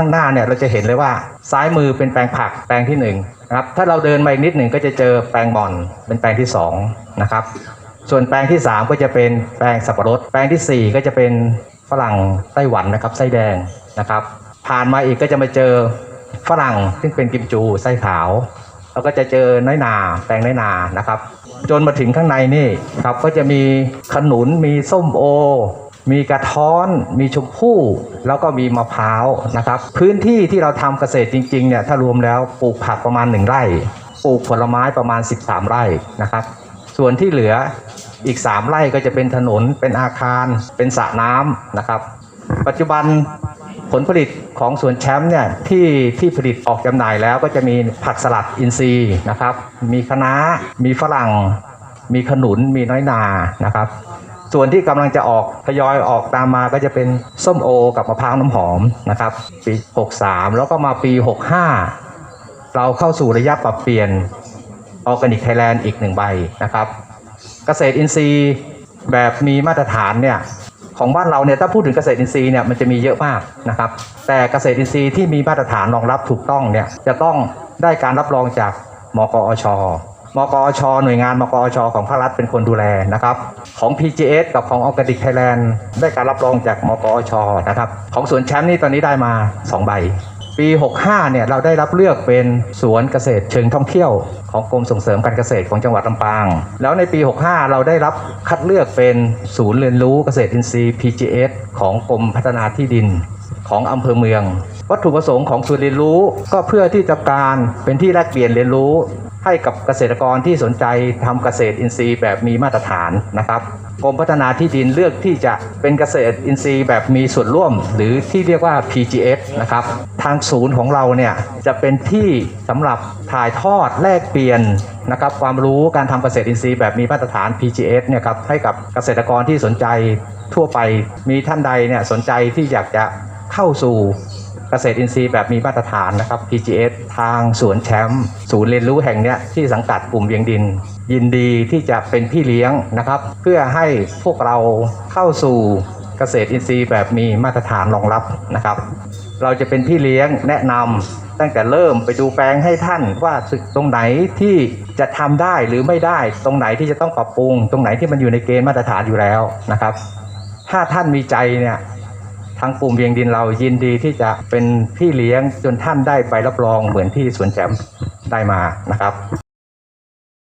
ข้างหน้าเนี่ยเราจะเห็นเลยว่าซ้ายมือเป็นแปลงผักแปลงที่หนึ่งนะครับถ้าเราเดินมาอีกนิดหนึ่งก็จะเจอแปลงบอนเป็นแปลงที่สองนะครับส่วนแปลงที่ 3 ก็จะเป็นแปลงสับปะรด แปลงทีสี่ 4 ก็จะเป็นฝรั่งไต้หวันนะครับไส้แดงนะครับผ่านมาอีกก็จะมาเจอฝรั่งซึ่งเป็นกิมจูไส้ขาว แล้วก็จะเจอน้อยนา แปลงน้อยนานะครับ จนมาถึงข้างในนี่ครับก็จะมีขนุนมีส้มโอ มีกระท้อน มีชมพู่ แล้วก็มีมะพร้าวนะครับ พื้นที่ที่เราทำเกษตรจริงๆเนี่ยถ้ารวมแล้วปลูกผักประมาณ 1 ไร่ ปลูกผลไม้ประมาณ 13 ไร่นะครับ ส่วนที่เหลืออีก 3 ไร่ก็จะเป็นถนน เป็นอาคาร เป็นสระน้ำนะครับ ปัจจุบันผลผลิตของสวนแชมป์เนี่ยที่ที่ผลิตออกจำหน่ายแล้วก็จะมีผักสลัดอินทรีย์นะครับ มีคะน้ามีฝรั่ง มีขนุน มีน้อยนานะครับ ส่วนที่กำลังจะออกทยอยออกตามมาก็จะเป็นส้มโอกับมะพร้าวน้ำหอมนะครับปี 63 แล้วก็มาปี 65 เราเข้าสู่ระยะปรับเปลี่ยนออร์แกนิกไทยแลนด์อีกหนึ่งใบนะครับ เกษตรอินทรีย์แบบมีมาตรฐานเนี่ยของบ้านเราเนี่ยถ้าพูดถึงเกษตรอินทรีย์เนี่ยมันจะมีเยอะมากนะครับแต่เกษตรอินทรีย์ที่มีมาตรฐานรองรับถูกต้องเนี่ยจะต้องได้การรับรองจากมกอช มกอชหน่วยงานมกอชของภาครัฐเป็นคนดูแลนะครับ ของ PGS กับของ Organic Thailand ได้การรับรองจากมกอชนะครับ ของสวนแชมป์นี่ตอนนี้ได้มา 2 ใบ ปี 65 เนี่ยเราได้รับเลือกเป็นสวนเกษตรเชิงท่องเที่ยวของกรมส่งเสริมการเกษตรของจังหวัดลำปาง แล้วในปี 65 เราได้รับคัดเลือกเป็นศูนย์เรียนรู้เกษตรอินทรีย์ PGS ของกรมพัฒนาที่ดินของอำเภอเมือง วัตถุประสงค์ของศูนย์เรียนรู้ ก็เพื่อที่จะการเป็นที่แลกเปลี่ยนเรียนรู้ ให้กับเกษตรกรที่สนใจทำเกษตรอินทรีย์แบบมีมาตรฐานนะครับกรมพัฒนาที่ดินเลือกที่จะเป็นเกษตรอินทรีย์แบบมีส่วนร่วม หรือที่เรียกว่า PGS นะครับ ทางศูนย์ของเราเนี่ยจะเป็นที่สำหรับถ่ายทอดแลกเปลี่ยนนะครับความรู้การทำเกษตรอินทรีย์แบบมีมาตรฐาน PGS เนี่ยครับให้กับเกษตรกรที่สนใจทั่วไปมีท่านใดเนี่ยสนใจที่อยากจะเข้าสู่ เกษตรอินทรีย์แบบมีมาตรฐานนะครับ PGS ทางสวนแชมป์ศูนย์เรียนรู้แห่งเนี้ยที่สังกัดกลุ่มเวียงดิน ยินดีที่จะเป็นพี่เลี้ยงนะครับ เพื่อให้พวกเราเข้าสู่เกษตรอินทรีย์แบบมีมาตรฐานรองรับนะครับ เราจะเป็นพี่เลี้ยงแนะนำตั้งแต่เริ่มไปดูแปลงให้ท่านว่าตรงไหนที่จะทำได้หรือไม่ได้ ตรงไหนที่จะต้องปรับปรุง ตรงไหนที่มันอยู่ในเกณฑ์มาตรฐานอยู่แล้วนะครับ ถ้าท่านมีใจเนี่ย ทางกลุ่มเวียงดินเรายินดีที่จะเป็นพี่เลี้ยงจนท่านได้ใบรับรองเหมือนที่สวนแจมได้มานะครับ